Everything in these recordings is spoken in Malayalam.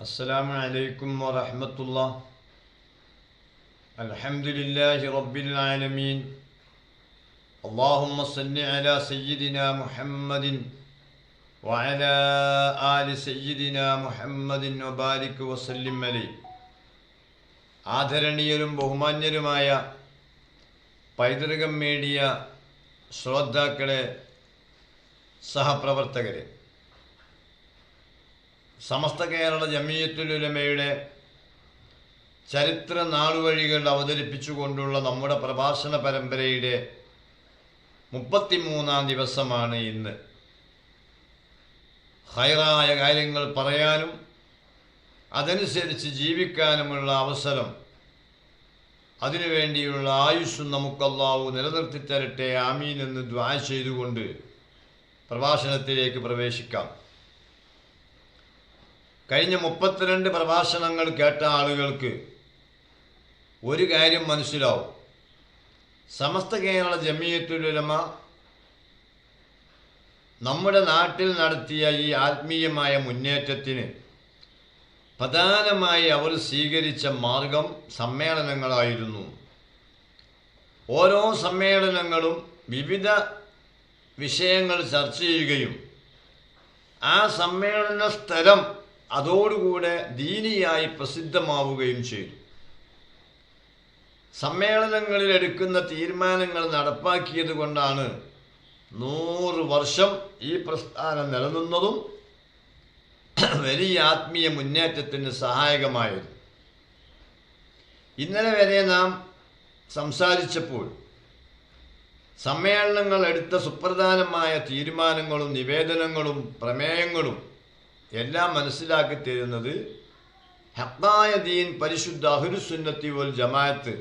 السلام عليكم ورحمة الله الحمد لله رب العالمين اللهم صل على سيدنا محمد وعلى آل سيدنا محمد وبارك وسلم عليه ആദരണീയരും ബഹുമാന്യരുമായ പൈതൃകം മേടിയ ശ്രോതാക്കളെ സഹപ്രവർത്തകരെ സമസ്ത കേരള ജമീയത്തുലുലമയുടെ ചരിത്ര നാളുവഴികൾ അവതരിപ്പിച്ചുകൊണ്ടുള്ള നമ്മുടെ പ്രഭാഷണ പരമ്പരയുടെ മുപ്പത്തിമൂന്നാം ദിവസമാണ് ഇന്ന്. ഹൈറായ കാര്യങ്ങൾ പറയാനും അതനുസരിച്ച് ജീവിക്കാനുമുള്ള അവസരം അതിനുവേണ്ടിയുള്ള ആയുസ്സും നമുക്കല്ലാവു നിലനിർത്തി തരട്ടെ ആമീൻ എന്ന് ദ്വാ ചെയ്തുകൊണ്ട് പ്രഭാഷണത്തിലേക്ക് പ്രവേശിക്കാം. കഴിഞ്ഞ മുപ്പത്തിരണ്ട് പ്രഭാഷണങ്ങൾ കേട്ട ആളുകൾക്ക് ഒരു കാര്യം മനസ്സിലാവും. സമസ്ത കേരള ജമിയത്തുലമ നമ്മുടെ നാട്ടിൽ നടത്തിയ ഈ ആത്മീയമായ മുന്നേറ്റത്തിന് പ്രധാനമായി അവർ സ്വീകരിച്ച മാർഗം സമ്മേളനങ്ങളായിരുന്നു. ഓരോ സമ്മേളനങ്ങളും വിവിധ വിഷയങ്ങൾ ചർച്ച ചെയ്യുകയും ആ സമ്മേളന സ്ഥലം അതോടുകൂടെ ദീനിയായി പ്രസിദ്ധമാവുകയും ചെയ്തു. സമ്മേളനങ്ങളിൽ എടുക്കുന്ന തീരുമാനങ്ങൾ നടപ്പാക്കിയത് കൊണ്ടാണ് നൂറ് വർഷം ഈ പ്രസ്ഥാനം നിലനിന്നതും വലിയ ആത്മീയ മുന്നേറ്റത്തിന് സഹായകമായത്. ഇന്നലെ വരെ നാം സംസാരിച്ചപ്പോൾ സമ്മേളനങ്ങൾ എടുത്ത സുപ്രധാനമായ തീരുമാനങ്ങളും നിവേദനങ്ങളും പ്രമേയങ്ങളും എല്ലാം മനസ്സിലാക്കി തരുന്നത് ഹക്കായ ദീൻ പരിശുദ്ധ അഹുരുസുന്നത്തി വൽ ജമാഅത്ത്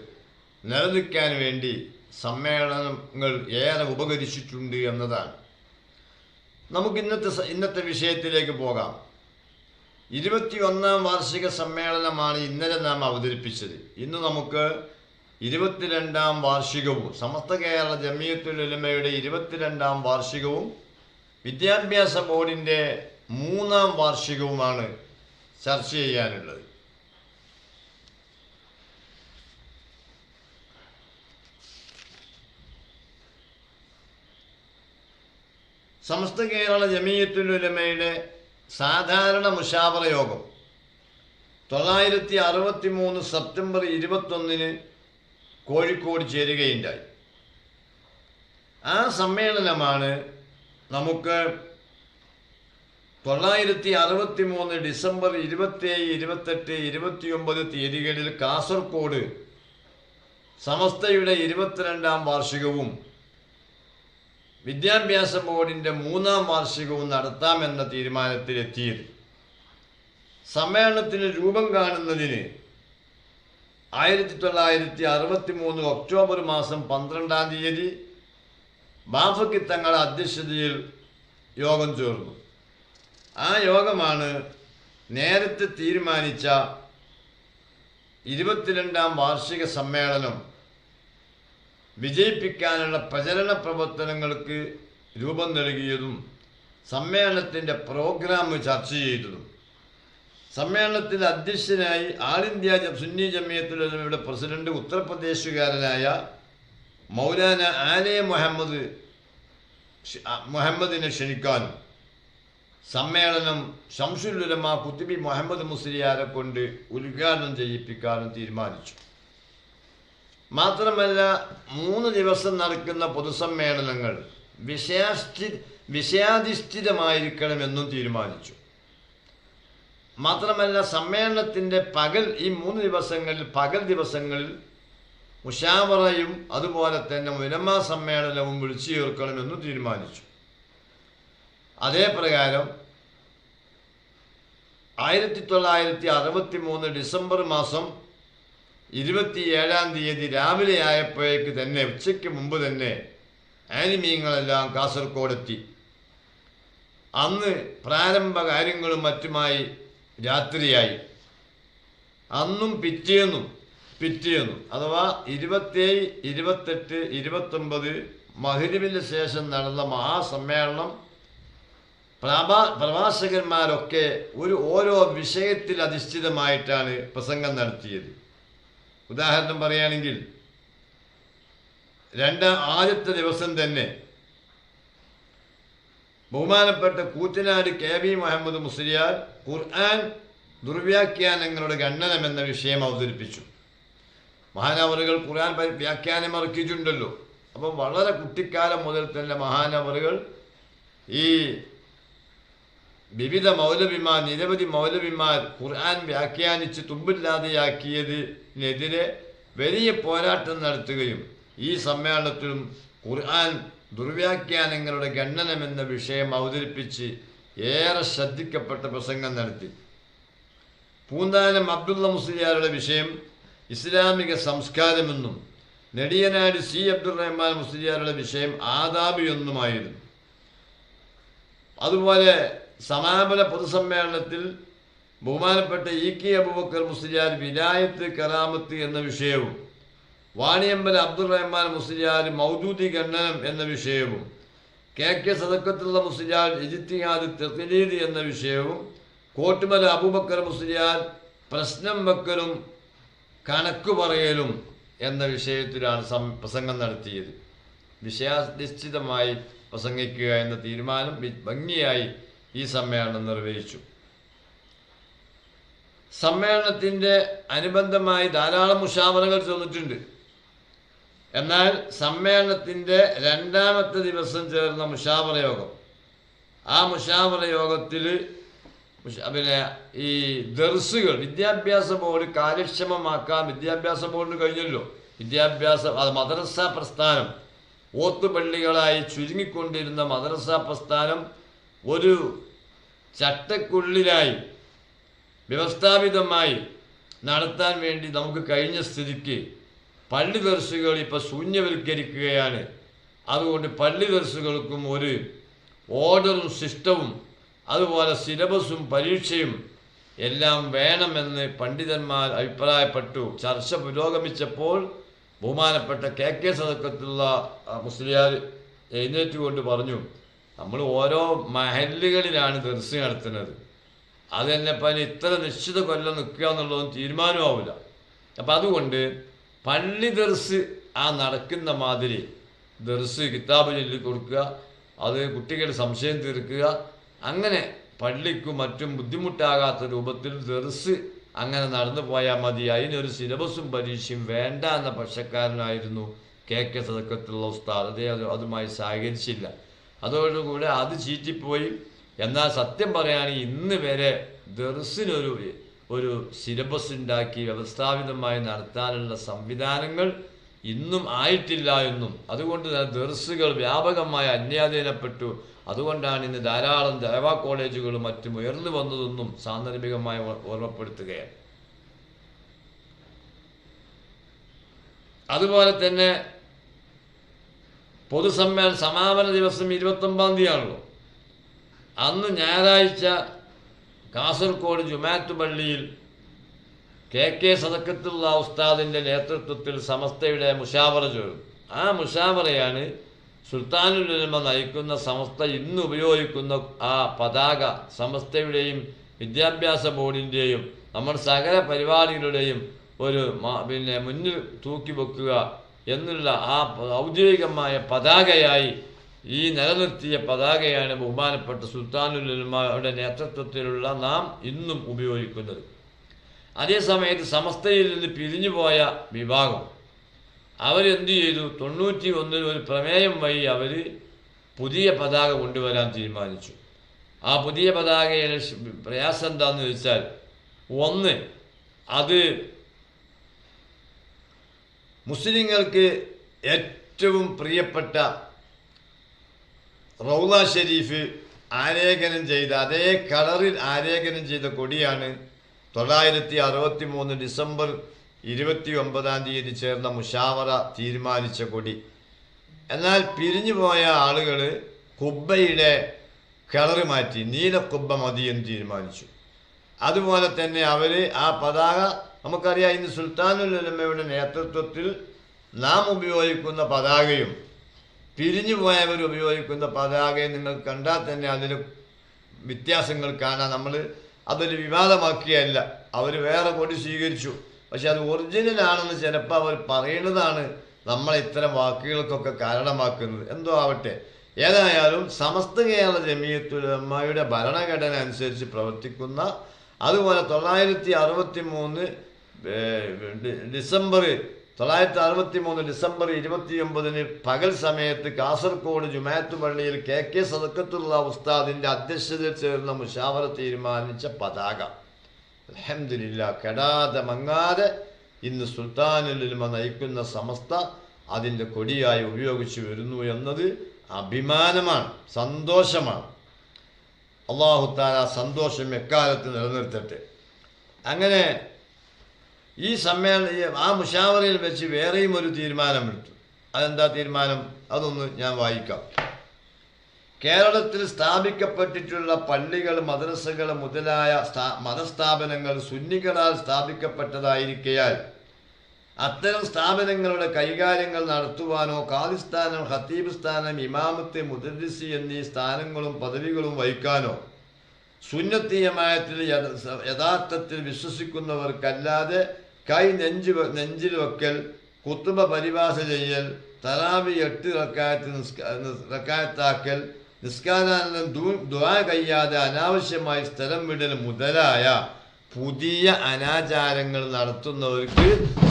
നിലനിൽക്കാൻ വേണ്ടി സമ്മേളനങ്ങൾ ഏറെ ഉപകരിച്ചിട്ടുണ്ട് എന്നതാണ്. നമുക്ക് ഇന്നത്തെ ഇന്നത്തെ വിഷയത്തിലേക്ക് പോകാം. ഇരുപത്തിയൊന്നാം വാർഷിക സമ്മേളനമാണ് ഇന്നലെ നാം അവതരിപ്പിച്ചത്. ഇന്ന് നമുക്ക് ഇരുപത്തിരണ്ടാം വാർഷികവും സമസ്ത കേരള ജമിയത്തുൽ ഉലമയുടെ ഇരുപത്തിരണ്ടാം വാർഷികവും വിദ്യാഭ്യാസ ബോർഡിന്റെ മൂന്നാം വാർഷികവുമാണ് ചർച്ച ചെയ്യാനുള്ളത്. സമസ്ത കേരള ജമീയത്തുലുലമയുടെ സാധാരണ മുഷാവറ യോഗം തൊള്ളായിരത്തി അറുപത്തി മൂന്ന് സെപ്റ്റംബർ ഇരുപത്തൊന്നിന് കോഴിക്കോട് ചേരുകയുണ്ടായി. ആ സമ്മേളനമാണ് നമുക്ക് തൊള്ളായിരത്തി അറുപത്തി മൂന്ന് ഡിസംബർ ഇരുപത്തേഴ് ഇരുപത്തെട്ട് ഇരുപത്തിയൊമ്പത് തീയതികളിൽ കാസർഗോഡ് സമസ്തയുടെ ഇരുപത്തിരണ്ടാം വാർഷികവും വിദ്യാഭ്യാസ ബോർഡിന്റെ മൂന്നാം വാർഷികവും നടത്താമെന്ന തീരുമാനത്തിലെത്തിയത്. സമ്മേളനത്തിന് രൂപം കാണുന്നതിന് ആയിരത്തി തൊള്ളായിരത്തി അറുപത്തി മൂന്ന് ഒക്ടോബർ മാസം പന്ത്രണ്ടാം തീയതി ബാഫക്കി തങ്ങളുടെ അധ്യക്ഷതയിൽ യോഗം ചേർന്നു. ആ യോഗമാണ് നേരത്തെ തീരുമാനിച്ച ഇരുപത്തിരണ്ടാം വാർഷിക സമ്മേളനം. വിജയിപ്പിക്കാനുള്ള പ്രചരണ പ്രവർത്തനങ്ങൾക്ക് രൂപം നൽകിയതും സമ്മേളനത്തിന്റെ പ്രോഗ്രാം ചർച്ച ചെയ്തതും. സമ്മേളനത്തിൽ അധ്യക്ഷനായി ആൾ ഇന്ത്യ സുന്നി ജമിയത്തുലമയുടെ പ്രസിഡന്റ് ഉത്തർപ്രദേശുകാരനായ മൗലാന ആനെ മുഹമ്മദ് മുഹമ്മദിനെ ക്ഷണിക്കാനും സമ്മേളനം ഷംസുലുലമ കുത്തുബി മുഹമ്മദ് മുസ്ലിയാരെ കൊണ്ട് ഉദ്ഘാടനം ചെയ്യിപ്പിക്കാനും തീരുമാനിച്ചു. മാത്രമല്ല മൂന്ന് ദിവസം നടക്കുന്ന പൊതുസമ്മേളനങ്ങൾ വിഷയാസ്ഥി വിഷയാധിഷ്ഠിതമായിരിക്കണമെന്നും തീരുമാനിച്ചു. മാത്രമല്ല സമ്മേളനത്തിന്റെ പകൽ ഈ മൂന്ന് ദിവസങ്ങളിൽ പകൽ ദിവസങ്ങളിൽ മുഷാവറയും അതുപോലെ തന്നെ ഉലമാ സമ്മേളനവും വിളിച്ചു ചേർക്കണമെന്നും തീരുമാനിച്ചു. അതേ പ്രകാരം ആയിരത്തി തൊള്ളായിരത്തി അറുപത്തി മൂന്ന് ഡിസംബർ മാസം ഇരുപത്തിയേഴാം തീയതി രാവിലെ ആയപ്പോഴേക്ക് തന്നെ ഉച്ചയ്ക്ക് മുമ്പ് തന്നെ ആനിമീങ്ങളെല്ലാം കാസർഗോഡെത്തി. അന്ന് പ്രാരംഭ കാര്യങ്ങളും മറ്റുമായി രാത്രിയായി. അന്നും പിറ്റേന്നും പിറ്റേന്നും അഥവാ ഇരുപത്തേഴ് ഇരുപത്തെട്ട് ഇരുപത്തൊമ്പത് മഹരിവിന് ശേഷം നടന്ന മഹാസമ്മേളനം പ്രഭാ ഒരു ഓരോ വിഷയത്തിൽ അധിഷ്ഠിതമായിട്ടാണ് പ്രസംഗം നടത്തിയത്. ഉദാഹരണം പറയുകയാണെങ്കിൽ രണ്ട് ആദ്യത്തെ ദിവസം തന്നെ ബഹുമാനപ്പെട്ട കൂറ്റനാട് കെ വി മുഹമ്മദ് മുസ്ലിയാർ ഖുർആൻ ദുർവ്യാഖ്യാനങ്ങളുടെ ഖണ്ഡനം എന്ന വിഷയം അവതരിപ്പിച്ചു. മഹാനവറുകൾ ഖുർആൻ വ്യാഖ്യാനം ഇറക്കിയിട്ടുണ്ടല്ലോ അപ്പം വളരെ കുട്ടിക്കാലം മുതൽ തന്നെ മഹാനവറുകൾ ഈ വിവിധ മൗലവിമാർ നിരവധി മൗലവിമാർ ഖുർആൻ വ്യാഖ്യാനിച്ച് തുമ്പില്ലാതെയാക്കിയതിനെതിരെ വലിയ പോരാട്ടം നടത്തുകയും ഈ സമ്മേളനത്തിലും ഖുർആൻ ദുർവ്യാഖ്യാനങ്ങളുടെ ഖണ്ഡനമെന്ന വിഷയം അവതരിപ്പിച്ച് ഏറെ ശ്രദ്ധിക്കപ്പെട്ട പ്രസംഗം നടത്തി. പൂന്താനം അബ്ദുള്ള മുസ്ലിയാരുടെ വിഷയം ഇസ്ലാമിക സംസ്കാരമെന്നും നെടിയനാട് സി അബ്ദുറഹ്മാൻ മുസ്ലിയാരുടെ വിഷയം ആദാബി എന്നുമായിരുന്നു അതുപോലെ സമാപന പൊതുസമ്മേളനത്തിൽ ബഹുമാനപ്പെട്ട ഇ കെ അബുബക്കർ മുസ്ലിയാർ വിലായത്ത് കറാമത്ത് എന്ന വിഷയവും വാണിയമ്പല അബ്ദുൾ റഹ്മാൻ മുസ്ലിയാർ മൗദൂദി ഖണ്ഡനം എന്ന വിഷയവും കെ കെ സദക്കത്തുള്ള മുസ്ലിയാർ ഇജിത്തിഹാദ് തെത്തിലീദ് എന്ന വിഷയവും കോട്ടുമല അബൂബക്കർ മുസ്ലിയാർ പ്രശ്നം വെക്കലും കണക്ക് പറയലും എന്ന വിഷയത്തിലാണ് സം പ്രസംഗം നടത്തിയത്. വിഷയാധിഷ്ഠിതമായി പ്രസംഗിക്കുക എന്ന തീരുമാനം ഭംഗിയായി ഈ സമ്മേളനം നിർവഹിച്ചു. സമ്മേളനത്തിന്റെ അനുബന്ധമായി ധാരാളം മുഷാവറകൾ ചെന്നിട്ടുണ്ട്. എന്നാൽ സമ്മേളനത്തിന്റെ രണ്ടാമത്തെ ദിവസം ചേർന്ന മുഷാവറ യോഗം. ആ മുഷാവറ യോഗത്തിൽ പിന്നെ ഈ ദർസുകൾ വിദ്യാഭ്യാസ ബോർഡ് കാര്യക്ഷമമാക്കാൻ വിദ്യാഭ്യാസ ബോർഡിന് കഴിഞ്ഞല്ലോ. വിദ്യാഭ്യാസ അത് മദ്രസ പ്രസ്ഥാനം. ഓത്തുപള്ളികളായി ചുരുങ്ങിക്കൊണ്ടിരുന്ന മദ്രസ പ്രസ്ഥാനം ഒരു ചട്ടക്കുള്ളിലായി വ്യവസ്ഥാപിതമായി നടത്താൻ വേണ്ടി നമുക്ക് കഴിഞ്ഞ സ്ഥിതിക്ക് പള്ളി ദർശകൾ ഇപ്പോൾ ശൂന്യവൽക്കരിക്കുകയാണ്. അതുകൊണ്ട് പള്ളി ദർശകൾക്കും ഒരു ഓർഡറും സിസ്റ്റവും അതുപോലെ സിലബസും പരീക്ഷയും എല്ലാം വേണമെന്ന് പണ്ഡിതന്മാർ അഭിപ്രായപ്പെട്ടു. ചർച്ച പുരോഗമിച്ചപ്പോൾ ബഹുമാനപ്പെട്ട കെ കെ സദക്കത്തുള്ള മുസ്ലിയാർ എഴുന്നേറ്റുകൊണ്ട് പറഞ്ഞു. നമ്മൾ ഓരോ മഹല്ലുകളിലാണ് ദർശനം നടത്തുന്നത്. അത് തന്നെ ഇപ്പം ഇത്ര നിശ്ചിത കൊല്ലം നിൽക്കുക എന്നുള്ളതും തീരുമാനമാവില്ല അപ്പം അതുകൊണ്ട് പള്ളി ദർസ് ആ നടക്കുന്ന മാതിരി ദർസ് കിതാബ് ചൊല്ലി കൊടുക്കുക അത് കുട്ടികളുടെ സംശയം തീർക്കുക അങ്ങനെ പള്ളിക്കും മറ്റും ബുദ്ധിമുട്ടാകാത്ത രൂപത്തിൽ ദർസ് അങ്ങനെ നടന്നു പോയാൽ മതി. അതിനൊരു സിലബസും പരീക്ഷയും വേണ്ട എന്ന പക്ഷക്കാരനായിരുന്നു കെ കെ സദക്കത്തുള്ള ഉസ്താദ്. അത് അതുമായി സഹകരിച്ചില്ല. അതോടുകൂടെ അത് ചീറ്റിപ്പോയി. എന്നാൽ സത്യം പറയുകയാണെങ്കിൽ ഇന്ന് വരെ ദർസിനൊരു ഒരു സിലബസ് ഉണ്ടാക്കി വ്യവസ്ഥാപിതമായി നടത്താനുള്ള സംവിധാനങ്ങൾ ഇന്നും ആയിട്ടില്ല എന്നും. അതുകൊണ്ട് തന്നെ ദർസുകൾ വ്യാപകമായി അന്യാധീനപ്പെട്ടു. അതുകൊണ്ടാണ് ഇന്ന് ധാരാളം ദേവാ കോളേജുകളും മറ്റും ഉയർന്നു വന്നതെന്നും സാന്ദർഭികമായി ഓർമ്മപ്പെടുത്തുകയാണ്. അതുപോലെ തന്നെ പൊതുസമ്മേളന സമാപന ദിവസം ഇരുപത്തൊമ്പതാം തീയതിയാണല്ലോ. അന്ന് ഞായറാഴ്ച കാസർഗോഡ് ജുമാറ്റ് പള്ളിയിൽ കെ കെ സദക്കത്തുള്ള ഉസ്താദിന്റെ നേതൃത്വത്തിൽ സമസ്തയുടെ മുഷാവറ ചേർന്നു ആ മുഷാവറയാണ് സുൽത്താനുൽ ഉലമ നയിക്കുന്ന സമസ്ത ഇന്ന് ഉപയോഗിക്കുന്ന ആ പതാക സമസ്തയുടെയും വിദ്യാഭ്യാസ ബോർഡിന്റെയും നമ്മുടെ സകല പരിപാടികളുടെയും ഒരു പിന്നെ മുന്നിൽ തൂക്കി വെക്കുക എന്നുള്ള ആ ഔദ്യോഗികമായ പതാകയായി ഈ നിലനിർത്തിയ പതാകയാണ് ബഹുമാനപ്പെട്ട സുൽത്താനുൽ ഉലമയുടെ നേതൃത്വത്തിലുള്ള നാം ഇന്നും ഉപയോഗിക്കുന്നത്. അതേസമയത്ത് സമസ്തയിൽ നിന്ന് പിരിഞ്ഞുപോയ വിഭാഗം അവരെന്ത് ചെയ്തു? തൊണ്ണൂറ്റി ഒന്നിൽ ഒരു പ്രമേയം വഴി അവർ പുതിയ പതാക കൊണ്ടുവരാൻ തീരുമാനിച്ചു. ആ പുതിയ പതാകയുടെ പ്രയാസം എന്താണെന്ന് വെച്ചാൽ ഒന്ന് അത് മുസ്ലിങ്ങൾക്ക് ഏറ്റവും പ്രിയപ്പെട്ട റൗല ഷെരീഫ് ആലേഖനം ചെയ്ത അതേ കളറിൽ ആലേഖനം ചെയ്ത കൊടിയാണ് തൊള്ളായിരത്തി അറുപത്തി മൂന്ന് ഡിസംബർ ഇരുപത്തി ഒമ്പതാം തീയതി ചേർന്ന മുഷാവറ തീരുമാനിച്ച കൊടി. എന്നാൽ പിരിഞ്ഞു പോയ ആളുകൾ കുബ്ബയുടെ കളറ് മാറ്റി നീല കുബ്ബ മതി എന്ന് തീരുമാനിച്ചു. അതുപോലെ തന്നെ അവർ ആ പതാക നമുക്കറിയാം ഇന്ന് സുൽത്താനുൽ ഉലമയുടെ നേതൃത്വത്തിൽ നാം ഉപയോഗിക്കുന്ന പതാകയും പിരിഞ്ഞു പോയവർ ഉപയോഗിക്കുന്ന പതാകയും നിങ്ങൾ കണ്ടാൽ തന്നെ അതിൽ വ്യത്യാസങ്ങൾ കാണാൻ നമ്മൾ അതൊരു വിവാദമാക്കിയല്ല. അവർ വേറെ കൊടി സ്വീകരിച്ചു. പക്ഷെ അത് ഒറിജിനലാണെന്ന് ചിലപ്പോൾ അവർ പറയുന്നതാണ് നമ്മൾ ഇത്തരം വാക്കുകൾക്കൊക്കെ കാരണമാക്കുന്നത്. എന്തോ ആവട്ടെ. ഏതായാലും സമസ്ത കേരള ജമീയത്തുലമ്മയുടെ ഭരണഘടന അനുസരിച്ച് പ്രവർത്തിക്കുന്ന അതുപോലെ തൊള്ളായിരത്തി അറുപത്തി മൂന്ന് ഡിസംബർ തൊള്ളായിരത്തി അറുപത്തി മൂന്ന് ഡിസംബർ ഇരുപത്തി ഒമ്പതിന് പകൽ സമയത്ത് കാസർഗോഡ് ജുമാത്ത് പള്ളിയിൽ കെ കെ സദക്കത്തുള്ള ഉസ്താദിന്റെ അധ്യക്ഷതയിൽ ചേർന്ന മുഷാവറ തീരുമാനിച്ച പതാക. അലഹമില്ല കെടാതെ മങ്ങാതെ ഇന്ന് സുൽത്താനുലിമ നയിക്കുന്ന സമസ്ത അതിന്റെ കൊടിയായി ഉപയോഗിച്ചു വരുന്നു എന്നത് അഭിമാനമാണ് സന്തോഷമാണ്. അള്ളാഹുത്താല സന്തോഷം എക്കാലത്ത് നിലനിർത്തട്ടെ. അങ്ങനെ ഈ സമ്മേളന ആ മുഷാവറയിൽ വെച്ച് വേറെയും ഒരു തീരുമാനമെടുത്തു. അതെന്താ തീരുമാനം? അതൊന്ന് ഞാൻ വായിക്കാം. കേരളത്തിൽ സ്ഥാപിക്കപ്പെട്ടിട്ടുള്ള പള്ളികൾ മദ്രസകൾ മുതലായ സ്ഥാ- മതസ്ഥാപനങ്ങൾ സുന്നികളാൽ സ്ഥാപിക്കപ്പെട്ടതായിരിക്കയാൽ അത്തരം സ്ഥാപനങ്ങളുടെ കൈകാര്യങ്ങൾ നടത്തുവാനോ ഖാലിസ്ഥാനം ഖത്തീബ് സ്ഥാനം ഇമാമത്ത് മുദരിസി എന്നീ സ്ഥാനങ്ങളും പദവികളും വഹിക്കാനോ സുന്നത്തീയമായത്തിൽ യഥാർത്ഥത്തിൽ വിശ്വസിക്കുന്നവർക്കല്ലാതെ കൈ നെഞ്ച് നെഞ്ചിൽ വെക്കൽ കുത്തുമ്പ പരിഭാഷ ചെയ്യൽ തലാവി എട്ട് റക്കായത്ത് റക്കായത്താക്കൽ നിസ്കാരാനന്ദം ദു- ദുആ കഴിയാതെ അനാവശ്യമായി സ്ഥലം വിടൽ മുതലായ പുതിയ അനാചാരങ്ങൾ നടത്തുന്നവർക്ക്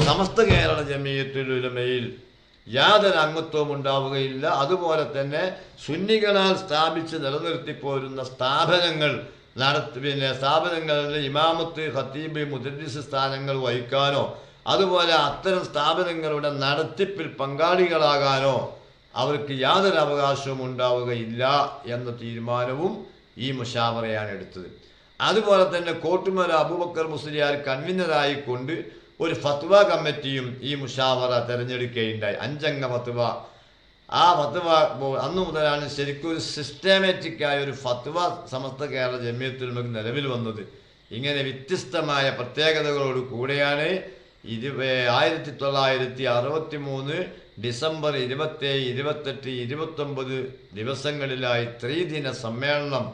സമസ്ത കേരള ജമീയത്തിലുരമയിൽ യാതൊരു അംഗത്വവും ഉണ്ടാവുകയില്ല. അതുപോലെ തന്നെ സുന്നികളാൽ സ്ഥാപിച്ച് നിലനിർത്തിപ്പോരുന്ന സ്ഥാപനങ്ങൾ നടത്തി പിന്നെ സ്ഥാപനങ്ങളിൽ ഇമാമത്ത് ഖത്തീബ് മുദരിസ് സ്ഥാനങ്ങൾ വഹിക്കാനോ അതുപോലെ അത്തരം സ്ഥാപനങ്ങളുടെ നടത്തിപ്പിൽ പങ്കാളികളാകാനോ അവർക്ക് യാതൊരു അവകാശവും ഉണ്ടാവുകയില്ല എന്ന തീരുമാനവും ഈ മുഷാവറയാണ് എടുത്തത്. അതുപോലെ തന്നെ കോട്ടുമല അബൂബക്കർ മുസ്ലിയാർ കൺവീനറായിക്കൊണ്ട് ഒരു ഫത്വ കമ്മിറ്റിയും ഈ മുഷാവറ തിരഞ്ഞെടുക്കുകയുണ്ടായി. അഞ്ചംഗ ഫത്വ ആ ഫത്വ അന്ന് മുതലാണ് ശരിക്കും ഒരു സിസ്റ്റമാറ്റിക് ആയ ഒരു ഫത്വ സമസ്ത കേരള ജമ്യത്തിൽ നിലവിൽ വന്നത്. ഇങ്ങനെ വ്യത്യസ്തമായ പ്രത്യേകതകളോട് കൂടെയാണ് ഇരു ആയിരത്തി തൊള്ളായിരത്തി അറുപത്തി മൂന്ന് ഡിസംബർ ഇരുപത്തേഴ് ഇരുപത്തെട്ട് ഇരുപത്തൊമ്പത് ദിവസങ്ങളിലായി ത്രിദിന സമ്മേളനം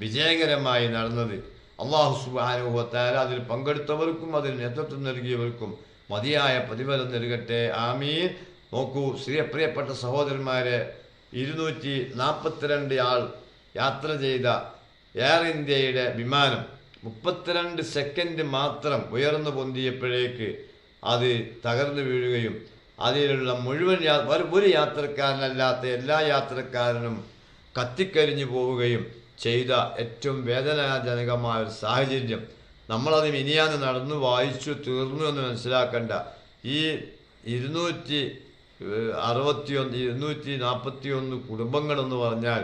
വിജയകരമായി നടന്നത്. അള്ളാഹു സുബാനുഭവത്താൽ അതിൽ പങ്കെടുത്തവർക്കും അതിൽ നേതൃത്വം നൽകിയവർക്കും മതിയായ പ്രതിഫലം നൽകട്ടെ. ആമീൻ. നോക്കൂ പ്രിയപ്പെട്ട സഹോദരന്മാരെ ഇരുന്നൂറ്റി നാൽപ്പത്തിരണ്ട് ആൾ യാത്ര ചെയ്ത എയർ ഇന്ത്യയുടെ വിമാനം മുപ്പത്തിരണ്ട് സെക്കൻഡ് മാത്രം ഉയർന്നു പൊന്തിയപ്പോഴേക്ക് അത് തകർന്നു വീഴുകയും അതിലുള്ള മുഴുവൻ ഒരു- യാത്രക്കാരനല്ലാത്ത എല്ലാ യാത്രക്കാരനും കത്തിക്കരിഞ്ഞു പോവുകയും ചെയ്ത ഏറ്റവും വേദനാജനകമായ ഒരു സാഹചര്യം. നമ്മളത് മിനിയാന്ന് നടന്നു വായിച്ചു തീർന്നു എന്ന് മനസ്സിലാക്കേണ്ട ഈ ഇരുന്നൂറ്റി അറുപത്തിയൊന്ന് ഇരുന്നൂറ്റി നാൽപ്പത്തി ഒന്ന് കുടുംബങ്ങളെന്ന് പറഞ്ഞാൽ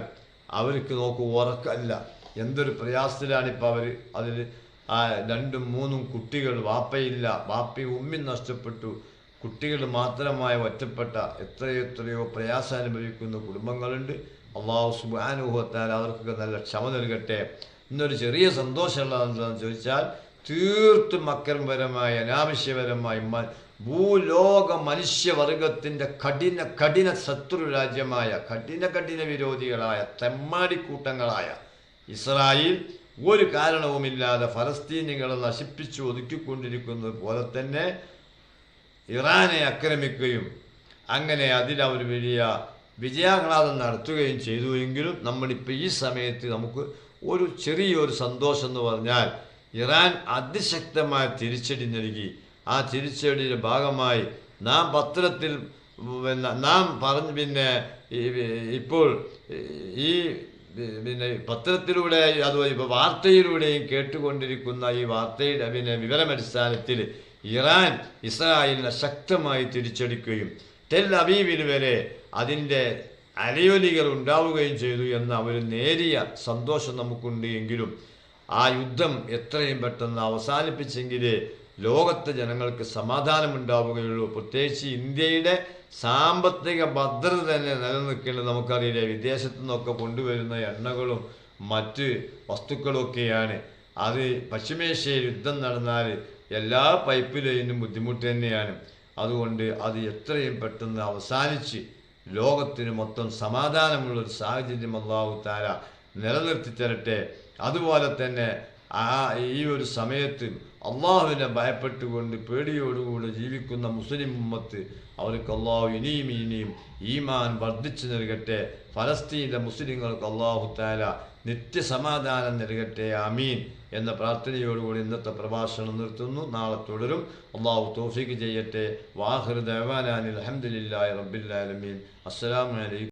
അവർക്ക് നോക്കൂ ഉറക്കല്ല. എന്തൊരു പ്രയാസത്തിലാണിപ്പോൾ അവർ അതിൽ ആ രണ്ടും മൂന്നും കുട്ടികൾ വാപ്പയില്ല വാപ്പി ഉമ്മി നഷ്ടപ്പെട്ടു. കുട്ടികൾ മാത്രമായി ഒറ്റപ്പെട്ട എത്രയെത്രയോ പ്രയാസം അനുഭവിക്കുന്ന കുടുംബങ്ങളുണ്ട്. അള്ളാഹു സുബാനുഭവത്താൽ അവർക്കൊക്കെ നല്ല ക്ഷമ നൽകട്ടെ. ഇന്നൊരു ചെറിയ സന്തോഷമുള്ള എന്താണെന്ന് ചോദിച്ചാൽ തീർത്തും അക്രമപരമായ അനാവശ്യപരമായ ഭൂലോക മനുഷ്യവർഗത്തിന്റെ കഠിന കഠിന ശത്രു രാജ്യമായ കഠിന കഠിന വിരോധികളായ തെമ്മാടിക്കൂട്ടങ്ങളായ ഇസ്രായേൽ ഒരു കാരണവുമില്ലാതെ ഫലസ്തീനികളെ നശിപ്പിച്ചു ഒതുക്കിക്കൊണ്ടിരിക്കുന്നത് പോലെ തന്നെ ഇറാനെ ആക്രമിക്കുകയും അങ്ങനെ അതിൽ അവർ വലിയ വിജയാഹ്ലാദം നടത്തുകയും ചെയ്തു എങ്കിലും നമ്മളിപ്പോൾ ഈ സമയത്ത് നമുക്ക് ഒരു ചെറിയൊരു സന്തോഷം എന്ന് പറഞ്ഞാൽ ഇറാൻ അതിശക്തമായ തിരിച്ചടി നൽകി. ആ തിരിച്ചടിയുടെ ഭാഗമായി നാം പത്രത്തിൽ നാം പറഞ്ഞ് പിന്നെ ഇപ്പോൾ ഈ പിന്നെ പത്രത്തിലൂടെ അതുപോലെ ഇപ്പോൾ വാർത്തയിലൂടെയും കേട്ടുകൊണ്ടിരിക്കുന്ന ഈ വാർത്തയുടെ പിന്നെ വിവരമടിസ്ഥാനത്തിൽ ഇറാൻ ഇസ്രായേലിനെ ശക്തമായി തിരിച്ചടിക്കുകയും ടെൽ അവീവിൽ വരെ അതിന്റെ അലയൊലികൾ ഉണ്ടാവുകയും ചെയ്തു എന്ന ഒരു നേരിയ സന്തോഷം നമുക്കുണ്ട് എങ്കിലും ആ യുദ്ധം എത്രയും പെട്ടെന്ന് അവസാനിപ്പിച്ചെങ്കിലേ ലോകത്തെ ജനങ്ങൾക്ക് സമാധാനമുണ്ടാവുകയുള്ളൂ. പ്രത്യേകിച്ച് ഇന്ത്യയുടെ സാമ്പത്തിക ഭദ്രത തന്നെ നിലനിൽക്കേണ്ടത് നമുക്കറിയില്ല. വിദേശത്തു നിന്നൊക്കെ കൊണ്ടുവരുന്ന എണ്ണകളും മറ്റ് വസ്തുക്കളൊക്കെയാണ്. അത് പശ്ചിമേഷ്യയിൽ യുദ്ധം നടന്നാൽ എല്ലാ പൈപ്പ് ലൈനും ബുദ്ധിമുട്ട് തന്നെയാണ്. അതുകൊണ്ട് അത് എത്രയും പെട്ടെന്ന് അവസാനിച്ച് ലോകത്തിന് മൊത്തം സമാധാനമുള്ളൊരു സാഹചര്യം അള്ളാഹു താര നിലനിർത്തി തരട്ടെ അതുപോലെ തന്നെ ആ ഈ ഒരു സമയത്ത് അള്ളാഹുവിനെ ഭയപ്പെട്ടുകൊണ്ട് പേടിയോടുകൂടെ ജീവിക്കുന്ന മുസ്ലിം ഉമ്മത്ത് അവർക്ക് അള്ളാഹു ഇനിയും ഇനിയും ഈമാൻ വർദ്ധിച്ചു നൽകട്ടെ. ഫലസ്തീനിലെ മുസ്ലിങ്ങൾക്ക് അള്ളാഹു താല നിത്യസമാധാനം നൽകട്ടെ. അമീൻ എന്ന പ്രാർത്ഥനയോടുകൂടി ഇന്നത്തെ പ്രഭാഷണം നിർത്തുന്നു. നാളെ തുടരും. അള്ളാഹു തോഫിക്ക് ചെയ്യട്ടെ. വാഹിർ ദേവാനാനിൽ അഹമ്മദില്ലാ റബ്ബില്ലാലമീൻ അസ്സലാമലൈക്കും